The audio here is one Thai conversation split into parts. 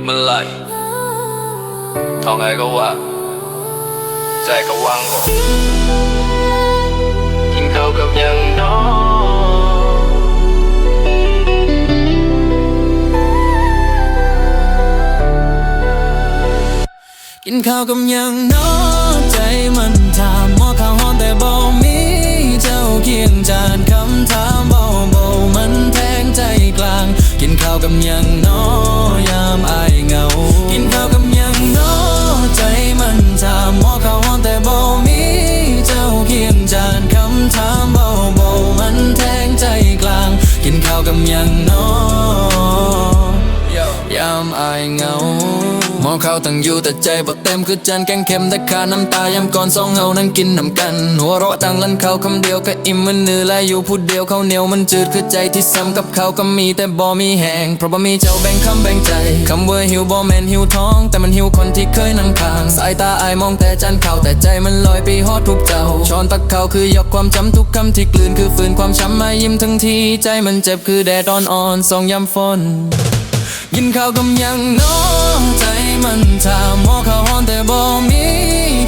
ปมันไหลท้องไงก็ว่างใจก็ว่างก็ หมอข้าตั้งอยู่แต่ใจบ่เต็มคือจานแกงเค็มแต่ขาน้ำตายามก่อนสองเฮานั่งกินน้ำกัน หัวเราะจังลันเขาคำเดียวก็อิ่มมันเนื้อและอยู่พูดเดียวเขาเหนียวมันจืดคือใจที่ซ้ำกับเขาก็มีแต่บ่มีแหงเพราะบ่มีเจ้าแบ่งคำแบ่งใจคำว่าหิวบ่แมนหิวท้อง แต่มันหิวคนที่เคยนั่งข้างสายตาอายมองแต่จานเขาแต่ใจมันลอยไปฮอดทุกเจ้าช้อนตักเขาคือยกความจำทุกคำที่กลืนคือฝืนความช้ำมายิ้มทั้งทีใจมันเจ็บคือแดดอ่อนๆส่องยามฝน กินข้าวกำยังน้อใจมันถามหมอข้าวหอนแต่บ่มี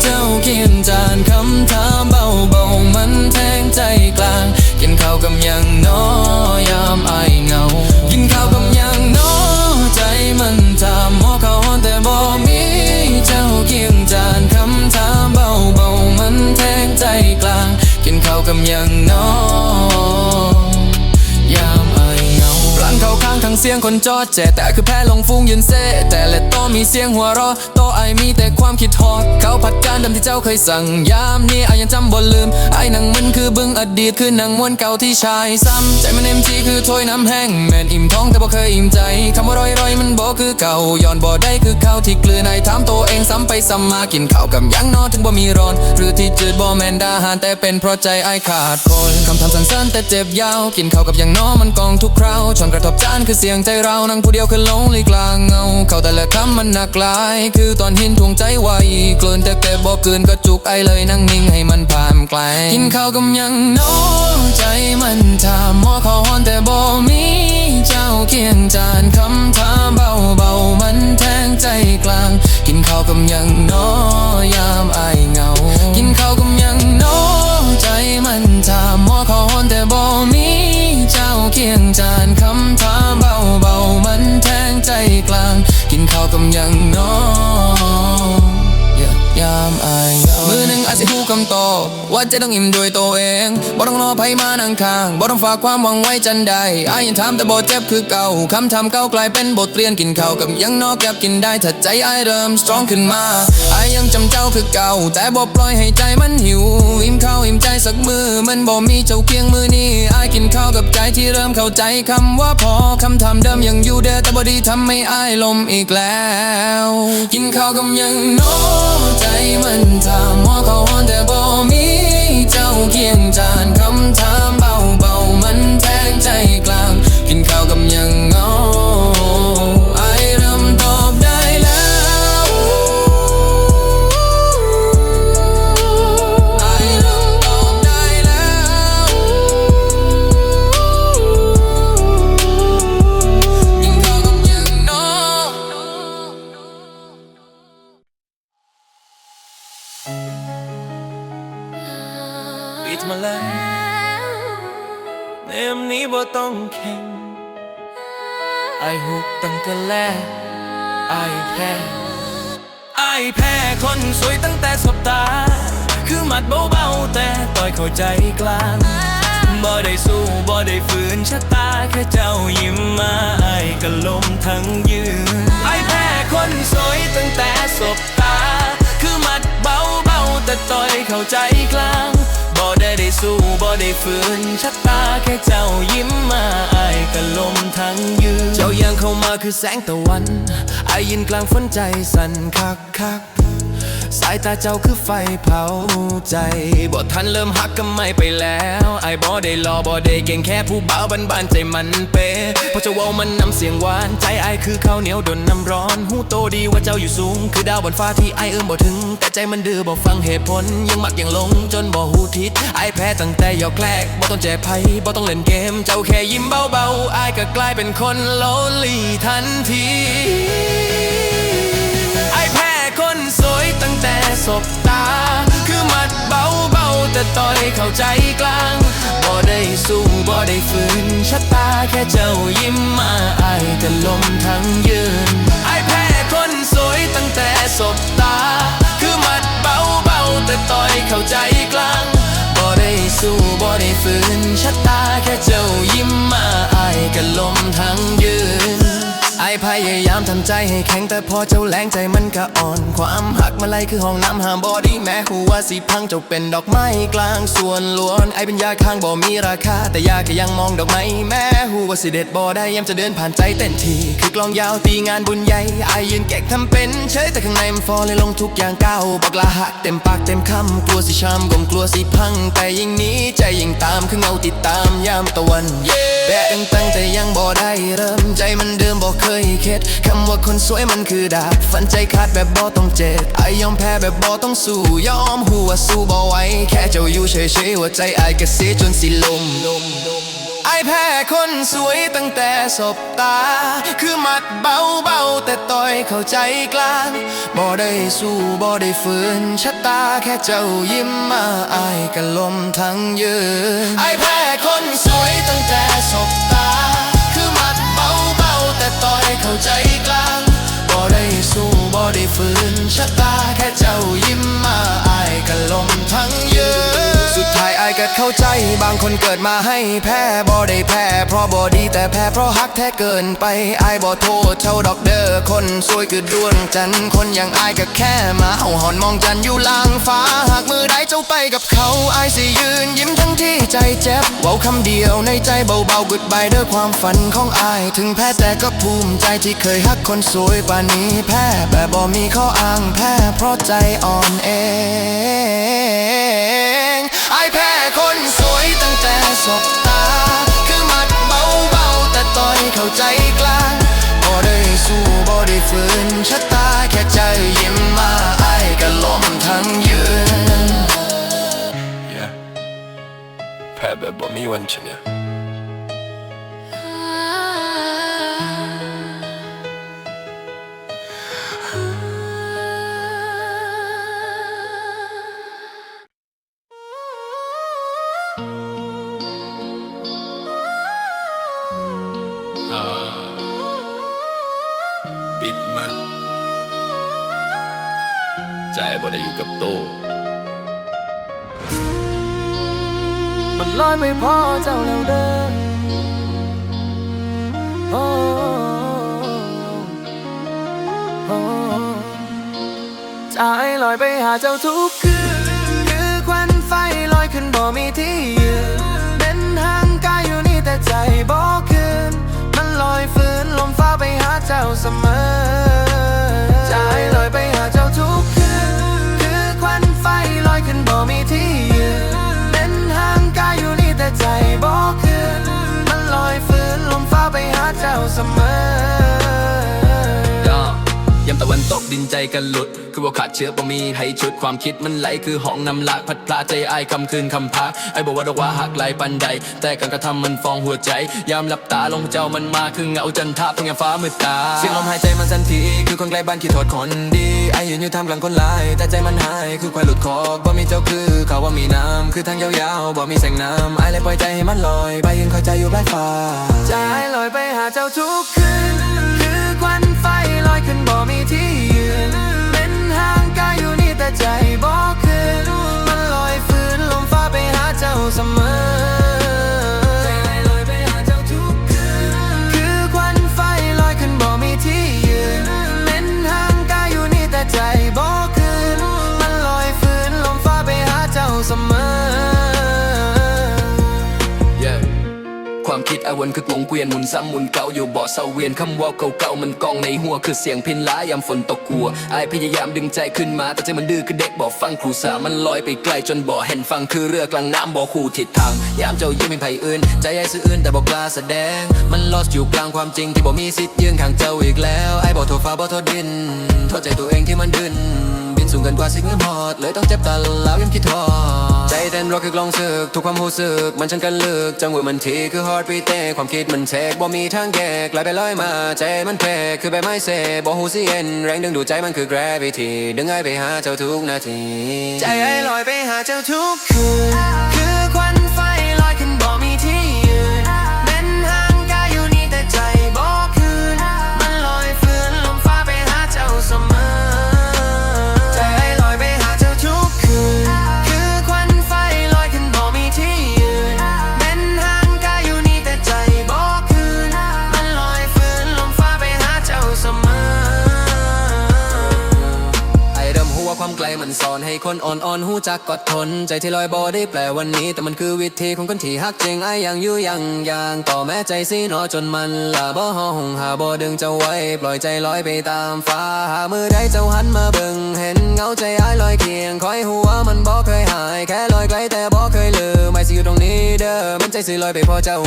เจ้าเขียนจานคำถามเบาเบาๆมันแทงใจกลาง กินข้าวกำยังน้อยามอายเงา เสียงคนจอดแจแต่คือแพ้ลงฟุ้งยืนเซแต่ มีเสียงหัวเราะโตไอมีแต่ความคิดฮอดเขาผัดการดิมที่เจ้าเคยสั่งยามนี้ไอยังจำบ่ลืมไอายนั่งมันคือบึงอดีตคือหนังม้วนเก่าที่ชายซ้ำใจมันเอ็มทีคือถ้วยน้ำแห้งแม่นอิ่มท้องแต่บ่เคยอิ่มใจคำว่าร่อยร่อยมันบ่คือเก่าย้อนบ่ได้คือข้าวที่กลืนไอายถามตัวเองซ้ำไปซ้ำมากินข้าวกับยังนอถึงบ่มีร้อน หรือที่จืดบ่แมนดาหารแต่เป็นเพราะใจไอขาดคนคำถามสั้นๆแต่เจ็บยาว กินข้าวกับยังนอมันกองทุกคราวชนกระทบจานคือเสียงใจเรานั่งผู้เดียวคือลงลีกลางเงาเขาแต่ละคำมันหนักหลาย คือตอนหินทวงใจไวเกินแต่เก็บบ่กลืนก็จุกไอเลยนั่งนิ่งให้มันผ่านไกลกินข้าวกับยังน้องใจมันทามอ ว่าจะต้องอิ่มด้วยตัวเองบ่ต้องรอไผมานั่งข้างบ่ต้องฝากความหวังไว้จันใดอายยังถามแต่บ่เจ็บคือเก่าคำถามเก่ากลายเป็นบทเรียนกินข้าวกับยังนอกแก็บกินได้ถ้าใจอายเริ่ม strong ขึ้นมาอายยังจำเจ้าคือเก่า แต่บ่ปล่อยให้ใจมันหิว อิ่มข้าวอิ่มใจสักมือมันบ่มีเจ้าเคียงมือนี้อายกินข้าวกับใจที่เริ่มเข้าใจคำว่าพอคำถามเดิมยังอยู่เด้อแต่บ่ดีทำให้อายลมอีกแล้ว กินข้าวกับยังโนใจมันถามหมอเขาวหอนแต่บ่มี เจ้ ต้องแข่งไอหุกตั้งแต่แรกไอแพ้ไอแพ้คนสวยตั้งแต่สบตา คือหมัดเบาๆแต่ต่อยเข้าใจกลางบ่ได้สู้บ่ได้ฝืนชะตาแค่เจ้ายิ้มมาไอก็ล้มทั้งยืนไอแพ้คนสวยตั้งแต่สบ สู้บ่ได้ฝืนชะตาแค่เจ้ายิ้มมาไอ้ายกะลมทั้งยืน เจ้ายังเข้ามาคือแสงตะวันไอายยินกลางฝนใจสั่นคักคัก สายตาเจ้าคือไฟเผาใจบ่ทันเริ่มหักก็ไม่ไปแล้วไอ้บ่ได้รอบ่ได้เก่งแค่ผู้บ่าวบ้านๆใจมันเป๊ะเพราะเจ้าเว้ามันนำเสียงหวาน ใจไอ้คือข้าวเหนียวดนน้ำร้อน หูโตดีว่าเจ้าอยู่สูง คือดาวบนฟ้าที่ไอ้เอื้อมบ่ถึง แต่ใจมันดื้อบ่ฟังเหตุผล ยังมักยังหลงจนบ่หูทิศไอ้แพ้ตั้งแต่หยอกแกลกบ่ต้องแจกไพ่บ่ต้องเล่นเกม เจ้าแค่ยิ้มเบาๆไอ้ก็กลายเป็นคนโลลี่ทันที สวยตั้งแต่สบตา คือหมัดเบาเบาๆแต่ต่อยเข้าใจกลาง บ่ได้สู้บ่ได้ฝืนชะตาแค่เจ้ายิ้มมาอายจะลมทั้งยืนไอายแพ้คนสวยตั้งแต่สบตา คือหมัดเบาเบาๆแต่ต่อยเข้าใจกลาง บ่ได้สู้บ่ได้ฝืนชะตาแค่เจ้ายิ้มมาอายก็ลมทั้งยืน ไอ้พยายามทำใจให้แข็งแต่พอเจ้าแรงใจมันก็อ่อน ความหักมาไล่คือห้องน้ำห้ามบอดี้แม้หัวสิพังเจ้าเป็นดอกไม้กลางส่วนล้วนไอ้เป็นยาข้างบ่มีราคา แต่ยาก็ยังมองดอกไม้แม้หัวสิเด็ดบ่ได้ยามจะเดินผ่านใจเต้นทีคือกลองยาวตีงานบุญใหญ่ไอ้ยืนแกกทำเป็นเฉยแต่ข้างในมันฟอเลยลงทุกอย่างก้าวบอกลาหักเต็มปากเต็มคำกลัวสิช้ำกลมกลัวสิพังแต่ยิ่งหนี้ใจยิ่งตามคือเงาติดตามยามตะวันแบะตั้งตั้งใจยังบ่ได้เริ่มใจมันเดิมบ่เคยเข็ดคำว่าคนสวยมันคือดาบฟันใจขาดแบบบ่ต้องเจ็บไอยอมแพ้แบบบ่ต้องสู้ยอมหัวสู้บ่ไหวแค่เจ้าอยู่เฉยๆหัวใจไอก็เสียจนสิลมไอแพ้คนสวยตั้งแต่สบตา คือหมัดเบาเบาๆแต่ต่อยเข้าใจกลางบ่ได้สู้บ่ได้ฝืนชะตาแค่เจ้ายิ้มมาอายก็ลมทั้งยืนไอแพ้คนสวยตั้งแต่สบตา เข้าใจกลางบ่ได้สู้บ่ได้ฝืนชะตาแค่เจ้ายิ้มมาอายกะลมทั้งยืน ดท้ายอายก็เข้าใจบางคนเกิดมาให้แพ้บ่ได้แพ้เพราะบ่ดีแต่แพ้เพราะฮักแท้เกินไปไอายบ่โทษเท่าดอกเด้อคนสวยคือดวงจันทร์คนอย่างไอายก็แค่มาเอาหอนมองจันทร์อยู่ล่างฟ้าหากมือใดเจ้าไปกับเขาไอายสิยืนยิ้มทั้งที่ใจเจ็บเว้าคำเดียวในใจเบาๆกึดบายเด้อความฝันของไอายถึงแพ้แต่ก็ภูมิใจที่เคยฮักคนสวยป่านนี้แพ้แบบบ่มีข้ออ้างแพ้เพราะใจอ่อนเอง คนสวยตั้งแต่สบตา คือหมัดเบาๆ แต่ต่อยเข้าใจกลางบ่ได้สู้บ่ได้ฝืนชะตาแค่ใจยิ้มมาไอ้ก็ล้มทั้งยืน Yeah แพ้แบบบ่มีวันชนะ บโต มันลอยไม่พอเจ้าแล้วเดินโอ้โอ้ใจลอยไปหาเจ้าทุกคืนคือควันไฟลอยขึ้นบ่มีที่ยืนเดินทางกายอยู่นี่แต่ใจบ่คืนมันลอยฝืนลมฟ้าไปหาเจ้าเสมอใจลอยไปหาเจ้าทุกคืน อยขึ้นบ่มีที่ยืนเน้นห่างกายอยู่นี่แต่ใจบ่คืนมันลอยฝืนลมฟ้าไปหาเจ้าเสมอ วันตกดินใจกันหลุด คือว่าขาดเชื้อบ่มีให้ชุดความคิดมันไหลคือห้องนำลากพัดพลาใจอายคำคืนคำพักไอ้บอกว่าดอกว่าหักไหลปันใด แต่การกระทำมันฟองหัวใจ ยามหลับตาลงเจ้ามันมาคือเงาจันทราพงยามฟ้ามืดตาเสียงลมหายใจมันสันทีคือคนไกลบ้านคิดโทษคนดีไอยืนอยู่ท่ามกลางคนหลายแต่ใจมันหายคือควายหลุดคอกบ่มีเจ้าคือเขาว่ามีน้ำคือทางยาวๆบ่มีแสงน้ำไอเลยปล่อยใจให้มันลอย ไปยืนคอยใจอยู่ปลายฟ้าใจลอยไปหาเจ้าทุก ใจบอกคืนมันลอยฟื้นลมฟ้าไปหาเจ้าเสมอ คิดอาวนคือวงเกวียนหมุนซ้ำหมุนเก่าอยู่บ่อเศร้าเวียนคำเว่าเก่าๆมันกองในหัวคือเสียงพินล้ายามฝนตกกลัวไอพยายามดึงใจขึ้นมาแต่ใจมันดื้อคือเด็กบ่ฟังครูสามันลอยไปไกลจนบ่เห็นฟังคือเรือกลางน้ำบ่คู่ทิศทางยามเจ้ายิ้มเป็นไผอื่น ใจไอ้ซื่ออื่นแต่บ่กล้าแสดง มันลอสอยู่กลางความจริงที่บ่มีสิทธิ์ยืนข้างเจ้าอีกแล้วไอ้บ่โทษฟ้าบ่โทษดินโทษใจตัวเองที่มันดืนบิน สูงเกินกว่าสิ่งเงินหอด เลยต้องเจ็บตาแล้วยังคิดทอดใจเต้นรอคือกลองสึก ทุกความรู้สึก มันฉันกันลึก จังหวะมันทีคือฮอร์ดบีเต้ความคิดมันเทกบ่มีทางแยกไหลไปลอยมา ใจมันเพกคือใบไม้เซบ่หูสิเอ็นแรงดึงดูดใจมันคือ gravity ดึงไอ้ไปหาเจ้าทุกนาที ใจไอ้ลอยไปหาเจ้าทุกคืน อนให้คนอ่อนๆหูจักกอดทน ใจที่ลอยบอได้แปลวันนี้ แต่มันคือวิธีของคนที่ฮักจริงไอ้ยังอยู่ยังยังต่อแม้ใจสีนอจนมันละบ่ห้องหาบ่ดึงเจ้าไว้ ปล่อยใจลอยไปตามฟ้าหามือใดเจ้าหันมาเบิ่งเห็นเงาใจไอ้ลอยเคียงคอยหัวมันบ่เคยหาย แค่ลอยไกลแต่บ่เคยลืมไม่สิอยู่ตรงนี้เด้อมันใจสิลอยไปพอเจ้า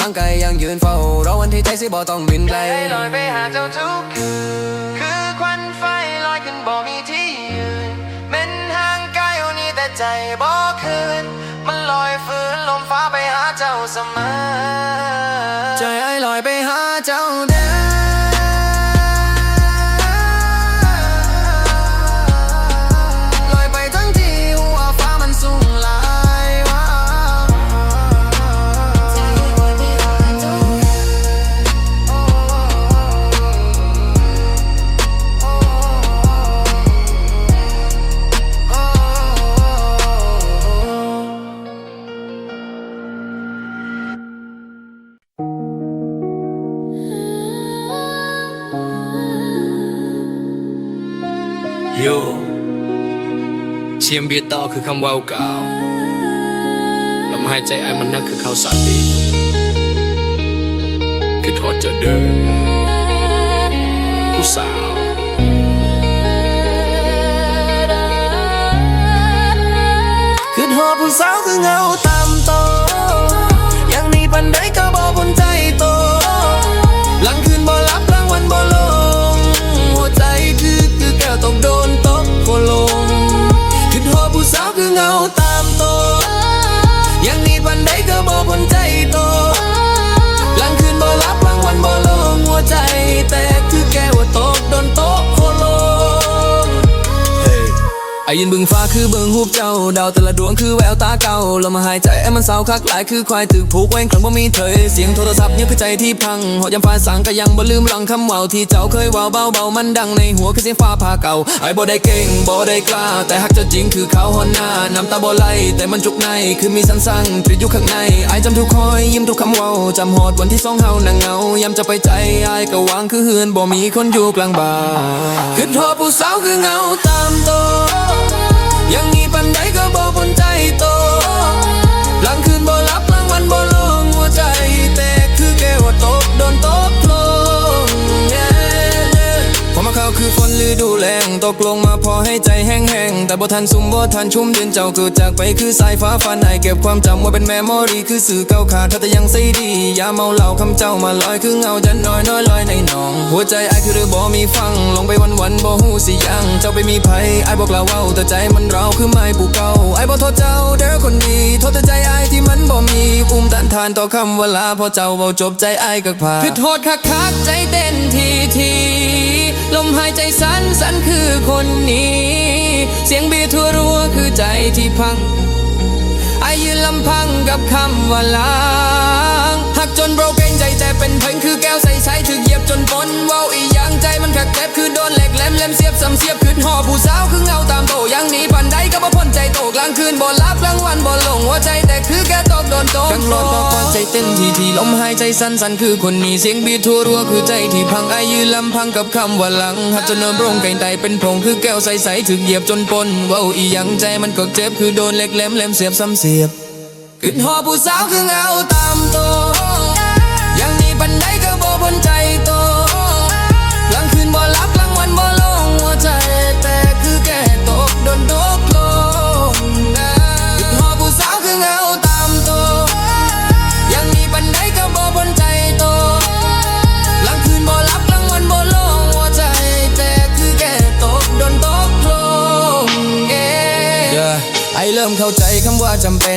ห่างไกลยังยืนเฝ้ารอวันที่ใจสิบ่ต้องบินไกลลอยไปหาเจ้าทุกคืนคือควันไฟลอยขึ้นบ่มีที่ ใจบ่คืน มันลอยฟื้นลมฟ้าไปหาเจ้าเสมอ ใจไอ้ลอยไปหาเจ้าเด้ เสียงเบียต่อคือคำว่าวกล่าวลมหายใจไอ้มันนั่นคือข้าวสารดีคือทอดจะเดินผู้สาวคือหอผู้สาวคือเงาตามโตยังนี่ปันใดก็บ่บนใจ ไอ้ยินบึงฟ้าคือเบิงหูปเจ้า ดาวแต่ละดวงคือแววตาเก่าลมหายใจไอ้มันเศร้าคักหลายคือควายตึกผูกแหวงครั้งบ่มีเธอ เสียงโทรศัพท์เนี่ยคือใจที่พังหอยามฟ้าสังก็ยังบ่ลืมหลังคำว่าวที่เจ้าเคยว่าเบาเบาๆมันดังในหัวคือเสียงฟ้าผ่าเก่าไอ้บ่ได้เก่งบ่ได้กล้า แต่ฮักเจ้าจริงคือเขาหอนหน้าน้ำตาบ่ไหลแต่มันจุกในคือมีสันสั่งติดอยู่ข้างในไอ้จำทุกคอยยิ้มทุกคำว้าวจำหอดวันที่สองเฮานั่งเหงายามจะไปใจไอ้ก็วางคือเฮือนบ่มีคนอยู่กลางบ้าคือทอผู้สาวคือเงาตามโตยัง ลงมาพอให้ใจแห้งๆ แต่บ่ทันซุ่มบ่ทันชุ่มเดือนเจ้าเกิดจากไปคือสายฟ้าฟันไอเก็บความจำไว้เป็นแมมโมรีคือสื่อเก่าขาดถ้าแต่ยังใส่ดีอย่าเมาเหล้าคำเจ้ามาลอยคือเงาจันน้อยน้อยลอยในหนอง หัวใจไอคือเรือบ่มีฟัง ลงไปวันวันบ่ฮู้สิยัง เจ้าไปมีไผไอบอกลาเว้าแต่ใจมันเราคือไม้ปูเก่าไอบ่โทษเจ้าเด้อคนดีโทษแต่ใจไอที่มันบ่มีอุ้มตันทานต่อคำเวลาพอเจ้าเว้าจบใจไอก็พาคือโทษคักคักใจเต้นทีที ลมหายใจสั้นสั้นคือคนนี้ เสียงบีทั่วรัวคือใจที่พังไอยืนลำพังกับคำว่าลางหักจนโบรกเกนใจแต่เป็นเพลงคือแก้วใสใสถึกเหยียบจนปนว้าอียังใจมันขักเจ็บคือโดน มแหลมเสียบซ้ำเสียบขึ้นหอผู้สาวคือเงาตามโตยังหนีปันใดก็บ่พ้นใจโตกลางคืนบ่รับกลางวันบ่ลงหัวใจแต่คือแค่ตกโดนโตกลางรถตอกใจเต้นทีทีลมหายใจสั้นสั้นๆคือคนนี้เสียงบีดทั่วรัวคือใจที่พังไอยืนลำพังกับคำว่าหลังหักจนเริ่มร่งไก่ไตเป็นพงคือแก้วใสใสถึกเหยียบจนปนเว้าอีหยังใจมันก็เจ็บคือโดนเหล็กแหลมแหลมเสียบซ้ำเสียบขึ้นหอผู้สาวคือเงาตามโตยังมีปันใดก็บ่บนใจ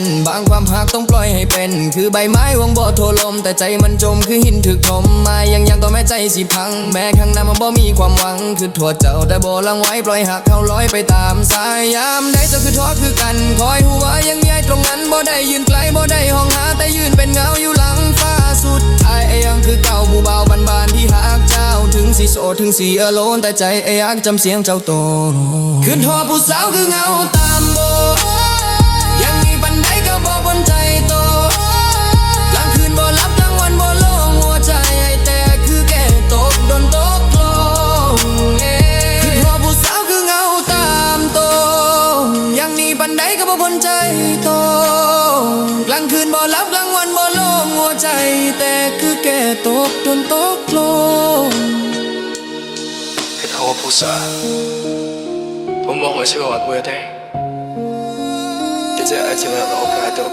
น บางความหักต้องปล่อยให้เป็น คือใบไม้วงบ่โทลม แต่ใจมันจมคือหินถึกถมมายังยังต่อแม่ใจสิพัง แม้ข้างหน้ามันบ่มีความหวัง คือโทษเจ้าแต่บ่ลังไว้ปล่อยหักเขาลอยไปตามสายยามใดเจ้าคือท้อคือกัน คอยหัวยังมีไอ้ตรงนั้นบ่ได้ยืนไกลบ่ได้ห้องหาแต่ยืนเป็นเงาอยู่หลังฟ้าสุดไอ้ายยังคือเก่าผู้เบาบานๆที่หักเจ้าถึงสิโสดถึงสิอโลนแต่ใจไอ้ยากจำเสียงเจ้าโตขึ้นหอผู้สาวคือเงาตามโบ โตกลางคืนบ่หลับกลางวันบ่โล่งหัวใจ แต่คือแก่ตกจนตกลงเห็ดเฮาผู้สาผมบ่ฮู้เชื่อว่าเด้จะจะอาจจะมาเอาไปตก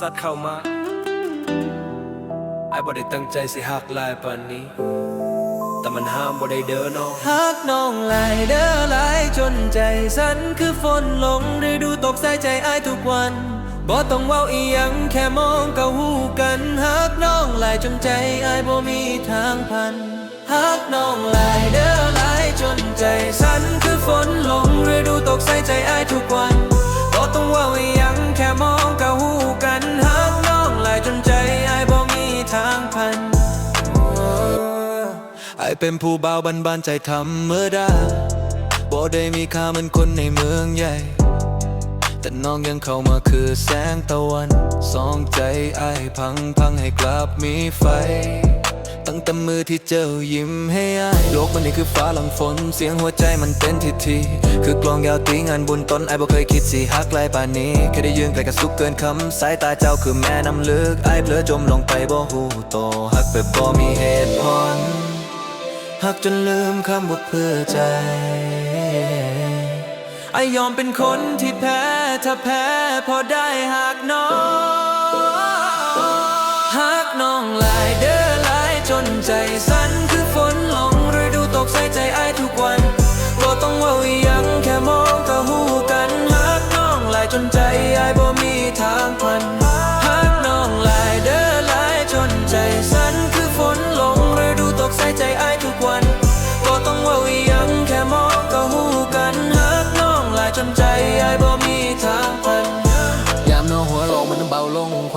Biết mà sát เข้ามาไอ้บ่ได้ตั้งใจสิหักหลายปานนี้ แต่มันห้ามบ่ได้เด้อน้องหักน้องหลายเด้อหลายจนใจสั่นคือฝนลงฤดูตกใส่ใจอ้ายทุกวันบ่ต้องเว้าอีหยังแค่มองก็ฮู้กันหักน้องหลายจนใจอ้ายบ่มีทางพันหักน้องหลายเด้อหลายจนใจสั่นคือฝนลงฤดูตกใส่ใจอ้ายทุกวันบ่ต้องเว้าอีหยังแค่มองก็ฮู้ เป็นผู้เบาบันบานใจธรรมดาบ่ได้มีค่าเหมือนคนในเมืองใหญ่ แต่น้องยังเข้ามาคือแสงตะวันสองใจไอายพังพังให้กลับมีไฟ ตั้งแต่มือที่เจ้ายิ้มให้ไอายโลกมันนี่คือฟ้าหลังฝน เสียงหัวใจมันเต้นทีที คือกลองยาวตีงานบุญต้นไอายบ่เคยคิดสิฮักไกลป่านนี้แค่ได้ยืนใกลกับสุขเกินคำสายตาเจ้าคือแม่น้ำลึกไอายเผลอจมลงไปบ่หูโตฮักแบบบ่มีเหตุผล หักจนลืมคำว่าเพื่อใจไอยอมเป็นคนที่แพ้ ถ้าแพ้ พอได้หักน้องหักน้องหลายเด้อหลายจนใจสั่น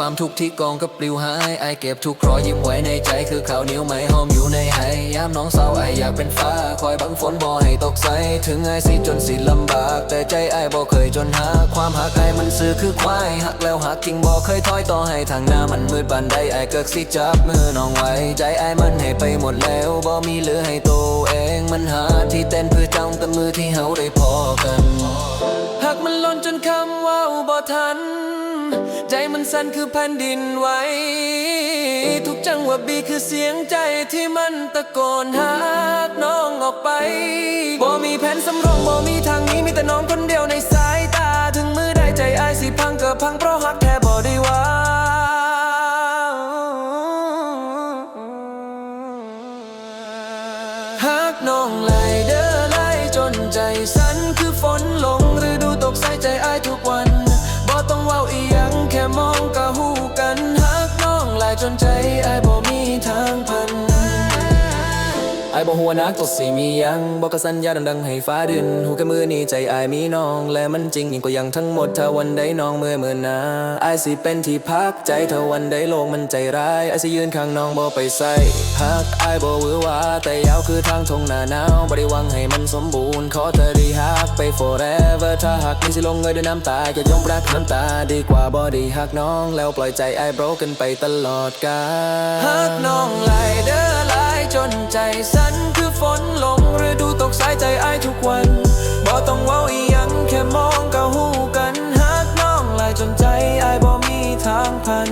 ความทุกข์ที่กองก็ปลิวหายไอเก็บทุกรอยยิ้มไว้ในใจคือข้าวนียวไหมหอมอยู่ในไหยามน้องเศร้าไออยากเป็นฟ้า คอยบังฝนบ่ให้ตกใส ถึงไอสิจนสิลำบาก แต่ใจไอบ่เคยจนหา ความหักไอมันซื้อคือควายหักแล้วหักทิ้งบ่เคยถอยต่อให้ทางหน้ามันมืดบานใดไอเกิกสิจับมือน้องไว้ ใจไอมันให้ไปหมดแล้วบ่มีเหลือให้ตัวเองมันหาที่เต้นเพื่อจ้องแต่มือที่เฮาได้พอกันหากมันหล่นจนคำว่าบ่ทัน ใจมันสั่นคือแผ่นดินไหวทุกจังหวะบีคือเสียงใจที่มันตะโกนหากน้องออกไปบ่มีแผนสำรองบ่มีทางนี้มีแต่น้องคนเดียวในสายตา ถึงมือได้ใจอายสิพังก็พังเพราะหักแค่บ่ได้ว่าหักน้องไหลเด้อไหลจนใจส ไอ้ายบ่หัวนักตัวสิมียังบอกกะสัญญาดังๆให้ฟ้าดินหูกับมือนี้ใจไอ้ายมีน้อง และมันจริงยิ่งกว่ายังทั้งหมดถ้าวันใดน้องเมื่อเมื่อนาไอ้ายสิเป็นที่พักใจถ้าวันใดโลกมันใจร้ายไอ้ายสิยืนข้างน้องบ่ไปใส่ฮักไอ้ายบ่หวือหวาแต่ยาวคือทางทงหน้าหนาวบ่ได้วังให้มันสมบูรณ์ขอเธอได้ฮักไป forever ถ้าหักนี่สิลงเอยด้วยน้ำตาอย่ายอมรักน้ำตาดีกว่าบ่ได้ฮักน้อง แล้วปล่อยใจไอ้าย broken ไปตลอดกาลหักน้องไหลเด้อ จนใจสั่นคือฝนลงฤดูตกสายใจอายทุกวันบ่ต้องเว้าอีหยังแค่มองก็หูกันหักน้องลายจนใจอายบ่มีทางพัน